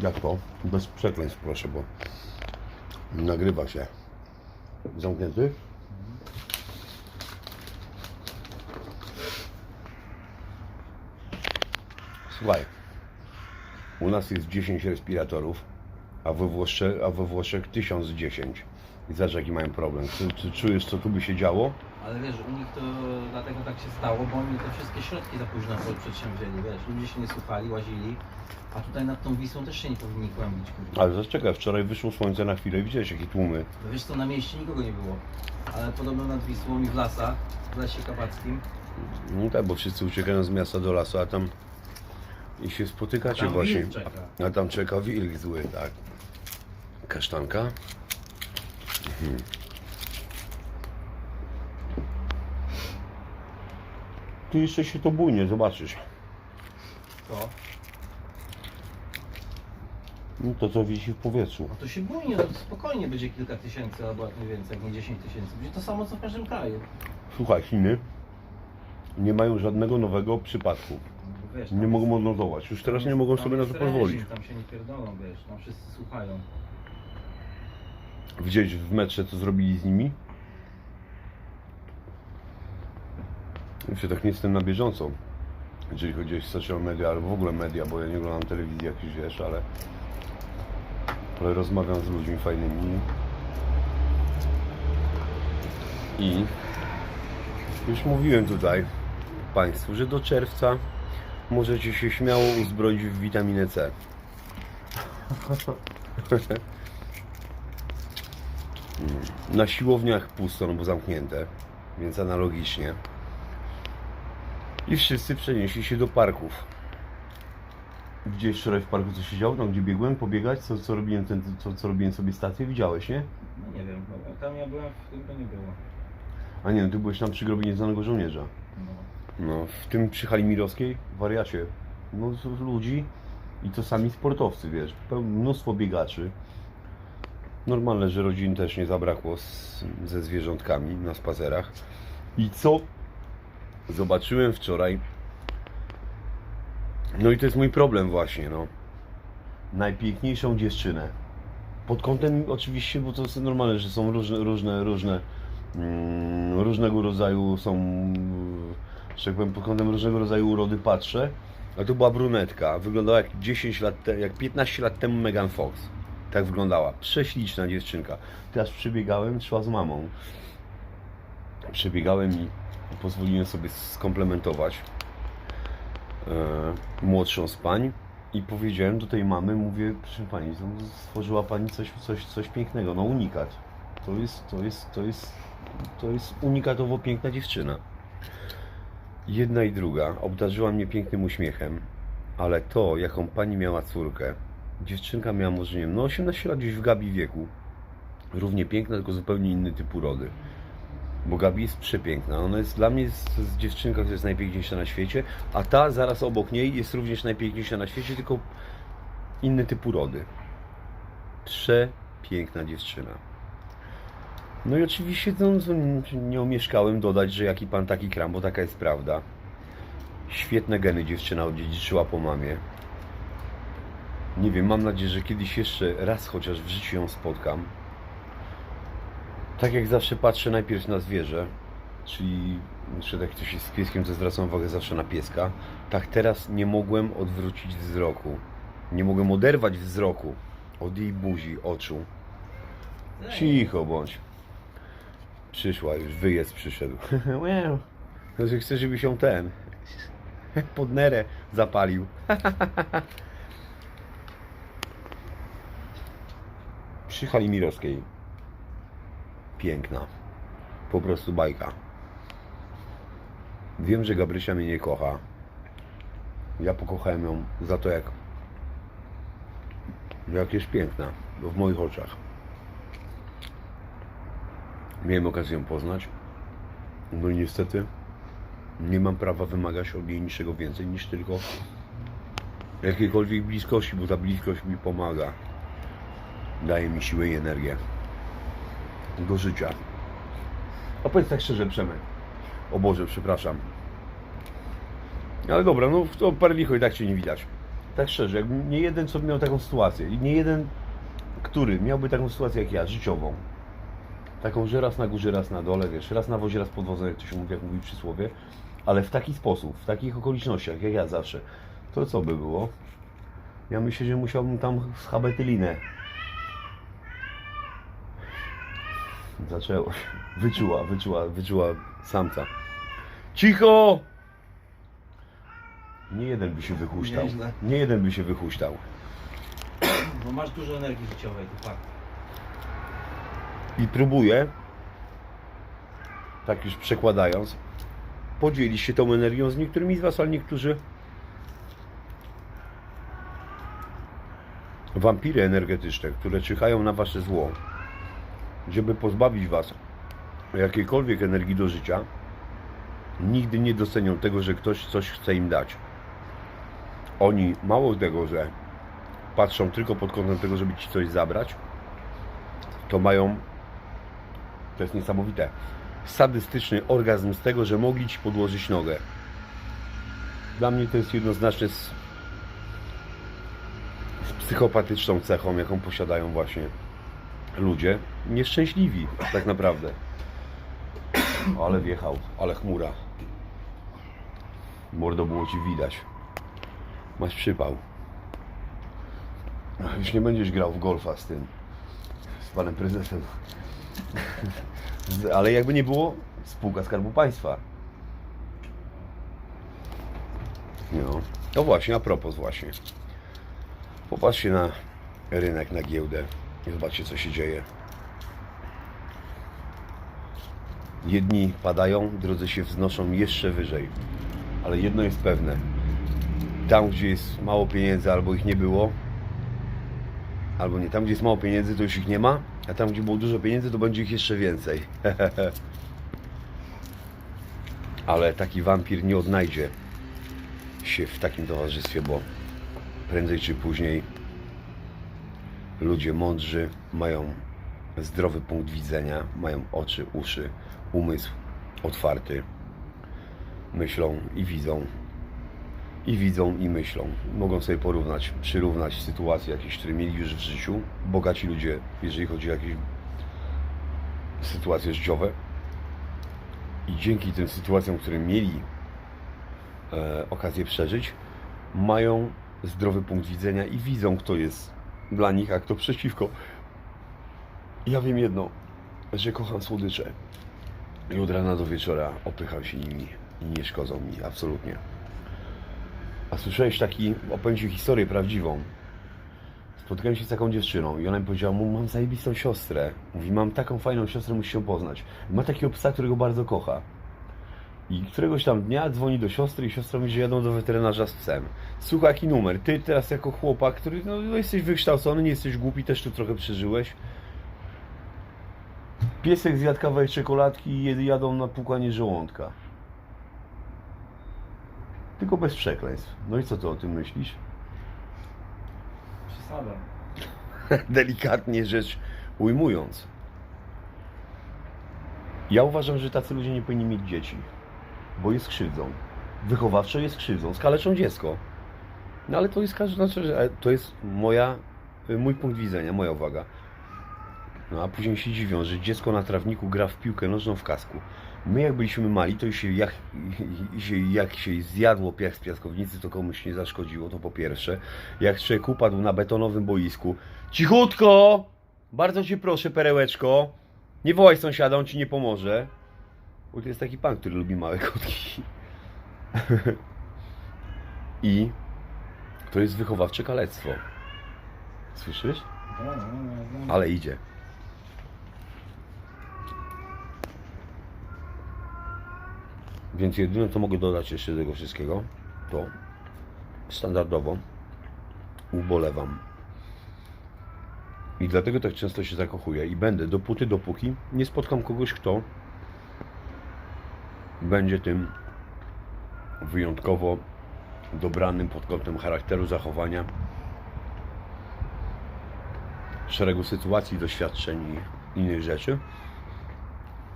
Jak to? Bez przekleństw proszę, bo nagrywa się. Zamknięty? Słuchaj, u nas jest 10 respiratorów, a we, Włoszech, a we Włoszech 1010. I zobacz jaki mają problem. Czy, czy czujesz co tu by się działo? Ale wiesz, u nich to dlatego tak się stało, bo oni te wszystkie środki za późno przedsięwzięli, wiesz, ludzie się nie słuchali, łazili, a tutaj nad tą Wisłą też się nie powinni kłębić, kurwa. Ale zaczekaj, wczoraj wyszło słońce na chwilę i widziałeś jakie tłumy. No wiesz co, na mieście nikogo nie było, ale podobno nad Wisłą i w lasach, w lesie kabackim, No tak, bo wszyscy uciekają z miasta do lasu, a tam i się spotykacie Tam właśnie. czeka. A, a tam czeka wilk zły, tak. Kasztanka. Mhm. Tu jeszcze się to bujnie, zobaczysz. to, No to co wisi w powietrzu. no to się bójnie, no to spokojnie będzie kilka tysięcy albo jak nie więcej, jak nie 10 tysięcy, będzie to samo co w każdym kraju. Słuchaj, Chiny nie mają żadnego nowego przypadku. No wiesz, Nie mogą odnotować. Już teraz nie mogą tam sobie na jest to reżim, pozwolić. Tam się nie pierdolą, wiesz, tam wszyscy słuchają. Widziałeś w metrze, co zrobili z nimi? Jeszcze tak nie jestem na bieżąco, jeżeli chodzi o social media, albo w ogóle media, bo ja nie oglądam telewizji, jak już wiesz, ale, ale rozmawiam z ludźmi fajnymi. I już mówiłem tutaj Państwu, że do czerwca możecie się śmiało uzbroić w witaminę C. Na siłowniach pusto, no bo zamknięte, więc analogicznie. I wszyscy przenieśli się do parków. Widziałeś wczoraj w parku co się działo? Tam gdzie biegłem pobiegać, co, co, robiłem, ten, co, co robiłem sobie stację, widziałeś, nie? No nie wiem, tam ja byłem, w tym to nie było. A nie, no ty byłeś tam przy grobie nieznanego żołnierza. No. No, w tym przy hali Mirowskiej, wariacie. No, z- ludzi i to sami sportowcy, wiesz, mnóstwo biegaczy. Normalne, że rodzin też nie zabrakło z, ze zwierzątkami na spacerach. I co zobaczyłem wczoraj? No i to jest mój problem właśnie, no. Najpiękniejszą dziewczynę. Pod kątem oczywiście, bo to jest normalne, że są różne, różne, różne, mm, różnego rodzaju są, że tak powiem, pod kątem różnego rodzaju urody patrzę. A to była brunetka, wyglądała jak 10 lat, te, jak 15 lat temu Megan Fox. Tak wyglądała. Prześliczna dziewczynka. Teraz przybiegałem, szła z mamą. Przebiegałem i pozwoliłem sobie skomplementować e, młodszą z pań i powiedziałem do tej mamy, mówię, proszę pani, to stworzyła pani coś, coś, coś pięknego, no unikat. To jest, to jest, to jest, to jest unikatowo piękna dziewczyna. Jedna i druga obdarzyła mnie pięknym uśmiechem, ale to, jaką pani miała córkę, dziewczynka miała może, nie wiem, no 18 lat gdzieś w Gabi wieku, równie piękna, tylko zupełnie inny typ urody. Bo Gabi jest przepiękna. Ona jest dla mnie jest, jest dziewczynka, która jest najpiękniejsza na świecie, a ta zaraz obok niej jest również najpiękniejsza na świecie, tylko inny typ urody. Przepiękna dziewczyna. No i oczywiście no, nie omieszkałem dodać, że jaki pan taki kram, bo taka jest prawda. Świetne geny dziewczyna odziedziczyła po mamie. Nie wiem, mam nadzieję, że kiedyś jeszcze raz chociaż w życiu ją spotkam. Tak jak zawsze patrzę najpierw na zwierzę, czyli że tak ktoś jest z pieskiem, to zwracam uwagę zawsze na pieska. Tak teraz nie mogłem odwrócić wzroku. Nie mogłem oderwać wzroku od jej buzi, oczu. Cicho bądź. Przyszła już, wyjazd przyszedł. Wow. Chcę, żeby się ten pod nerę zapalił. Przy hali Mirowskiej. Piękna. Po prostu bajka. Wiem, że Gabrysia mnie nie kocha. Ja pokochałem ją za to, jak, jak jest piękna w moich oczach. Miałem okazję ją poznać. No i niestety nie mam prawa wymagać od niej niczego więcej niż tylko jakiejkolwiek bliskości, bo ta bliskość mi pomaga. Daje mi siłę i energię do życia. A powiedz tak szczerze, Przemek. O Boże, przepraszam. Ale dobra, no to parę licho i tak Cię nie widać. tak szczerze, nie jeden, co miał taką sytuację nie jeden, który miałby taką sytuację jak ja, życiową. Taką, że raz na górze, raz na dole, wiesz, raz na wozie, raz pod wozem, jak to się mówi, jak mówi przysłowie, ale w taki sposób, w takich okolicznościach, jak ja zawsze, to co by było? Ja myślę, że musiałbym tam schabetylinę. Zaczęło się. Wyczuła, wyczuła, wyczuła samca. Cicho! Nie jeden by się wychuśtał. Nieźle. Nie jeden by się wychuśtał. Bo masz dużo energii życiowej, to fakt. I próbuję, tak już przekładając, podzielić się tą energią z niektórymi z Was, ale niektórzy wampiry energetyczne, które czyhają na Wasze zło, żeby pozbawić Was jakiejkolwiek energii do życia, nigdy nie docenią tego, że ktoś coś chce im dać. Oni mało tego, że patrzą tylko pod kątem tego, żeby Ci coś zabrać, to mają to jest niesamowite. Sadystyczny orgazm z tego, że mogli ci podłożyć nogę. Dla mnie to jest jednoznaczne z, z psychopatyczną cechą, jaką posiadają właśnie ludzie. Nieszczęśliwi, tak naprawdę. Ale wjechał, ale chmura. Mordo było ci widać. Masz przypał. Już nie będziesz grał w golfa z tym. Z panem prezesem. Ale jakby nie było, spółka Skarbu Państwa. No, to właśnie, a propos właśnie. Popatrzcie na rynek, na giełdę i zobaczcie, co się dzieje. Jedni padają, drudzy się wznoszą jeszcze wyżej. Ale jedno jest pewne. Tam, gdzie jest mało pieniędzy albo ich nie było, albo nie, tam, gdzie jest mało pieniędzy, to już ich nie ma, a tam, gdzie było dużo pieniędzy, to będzie ich jeszcze więcej. Ale taki wampir nie odnajdzie się w takim towarzystwie, bo prędzej czy później ludzie mądrzy mają zdrowy punkt widzenia, mają oczy, uszy, umysł otwarty, myślą i widzą i widzą i myślą. Mogą sobie porównać, przyrównać sytuacje jakieś, które mieli już w życiu. Bogaci ludzie, jeżeli chodzi o jakieś sytuacje życiowe. I dzięki tym sytuacjom, które mieli e, okazję przeżyć, mają zdrowy punkt widzenia i widzą, kto jest dla nich, a kto przeciwko. Ja wiem jedno, że kocham słodycze. I od rana do wieczora opycham się nimi i nie szkodzą mi, absolutnie. A słyszałeś taki, opowiem historię prawdziwą. Spotkałem się z taką dziewczyną i ona mi powiedziała, mu mam zajebistą siostrę. Mówi, mam taką fajną siostrę, musisz ją poznać. Ma takiego psa, którego bardzo kocha. I któregoś tam dnia dzwoni do siostry i siostra mówi, że jadą do weterynarza z psem. Słuchaj, jaki numer? Ty teraz jako chłopak, który no jesteś wykształcony, nie jesteś głupi, też tu trochę przeżyłeś. Piesek zjadł kawałek czekoladki jadą na pukanie żołądka. Tylko bez przekleństw. No i co ty o tym myślisz? Przesada. Delikatnie rzecz ujmując. Ja uważam, że tacy ludzie nie powinni mieć dzieci, bo jest krzywdą. Wychowawczo jest krzywdą, skaleczą dziecko. No ale to jest znaczy, to jest moja, mój punkt widzenia, moja uwaga. No a później się dziwią, że dziecko na trawniku gra w piłkę nożną w kasku. My jak byliśmy mali, to się jak, się, jak się zjadło piach z piaskownicy, to komuś nie zaszkodziło, to po pierwsze. Jak człowiek upadł na betonowym boisku, cichutko! Bardzo cię proszę, perełeczko, nie wołaj sąsiada, on ci nie pomoże. Bo to jest taki pan, który lubi małe kotki. I to jest wychowawcze kalectwo. Słyszysz? No, no, no. Ale idzie. Więc jedyne co mogę dodać jeszcze do tego wszystkiego, to standardowo ubolewam. I dlatego tak często się zakochuję i będę dopóty, dopóki nie spotkam kogoś, kto będzie tym wyjątkowo dobranym pod kątem charakteru, zachowania, szeregu sytuacji, doświadczeń i innych rzeczy,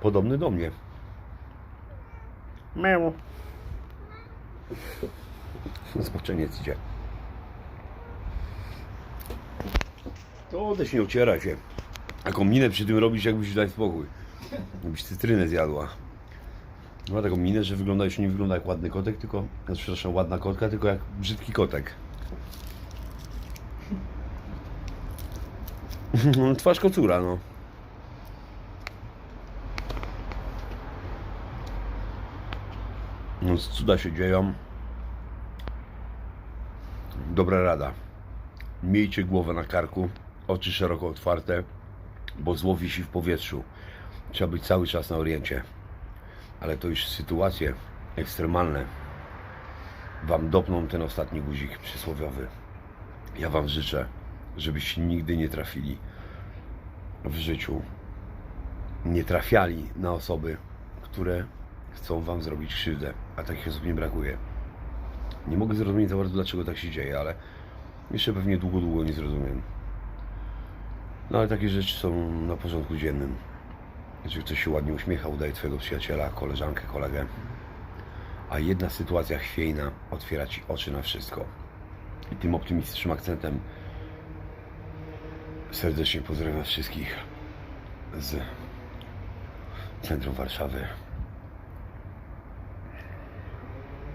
podobny do mnie. Mył. Zboczeniec idzie. To też nie uciera się. Taką minę przy tym robisz, jakbyś daj spokój. Jakbyś cytrynę zjadła. Ma taką minę, że wygląda już nie wygląda jak ładny kotek, tylko, no, przepraszam, ładna kotka, tylko jak brzydki kotek. No, twarz kocura, no. No, cuda się dzieją. Dobra rada. Miejcie głowę na karku, oczy szeroko otwarte, bo zło wisi w powietrzu. Trzeba być cały czas na oriencie. Ale to już sytuacje ekstremalne Wam dopną ten ostatni guzik przysłowiowy. Ja Wam życzę, żebyście nigdy nie trafili w życiu, nie trafiali na osoby, które chcą Wam zrobić krzywdę, a takich osób nie brakuje. Nie mogę zrozumieć za bardzo, dlaczego tak się dzieje, ale jeszcze pewnie długo, długo nie zrozumiem. No ale takie rzeczy są na porządku dziennym. Jeżeli ktoś się ładnie uśmiecha, udaje Twojego przyjaciela, koleżankę, kolegę, a jedna sytuacja chwiejna otwiera Ci oczy na wszystko. I tym optymistycznym akcentem serdecznie pozdrawiam wszystkich z centrum Warszawy.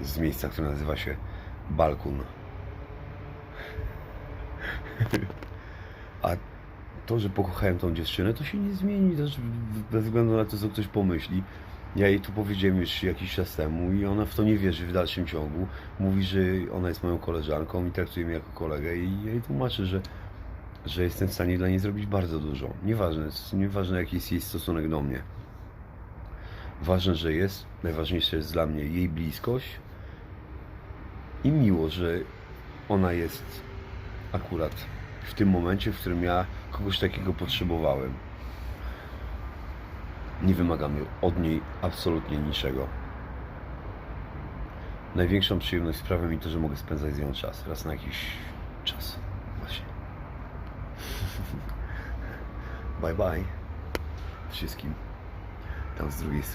Z miejsca, które nazywa się Balkun. A to, że pokochałem tą dziewczynę, to się nie zmieni też bez względu na to, co ktoś pomyśli. Ja jej tu powiedziałem już jakiś czas temu i ona w to nie wierzy w dalszym ciągu. Mówi, że ona jest moją koleżanką i traktuje mnie jako kolegę i ja jej tłumaczę, że, że jestem w stanie dla niej zrobić bardzo dużo. Nieważne, nieważne jaki jest jej stosunek do mnie. Ważne, że jest, najważniejsze jest dla mnie jej bliskość i miło, że ona jest akurat w tym momencie, w którym ja kogoś takiego potrzebowałem. Nie wymagam od niej absolutnie niczego. Największą przyjemność sprawia mi to, że mogę spędzać z nią czas, raz na jakiś czas. Właśnie. bye bye wszystkim. Tam z drugiej strony.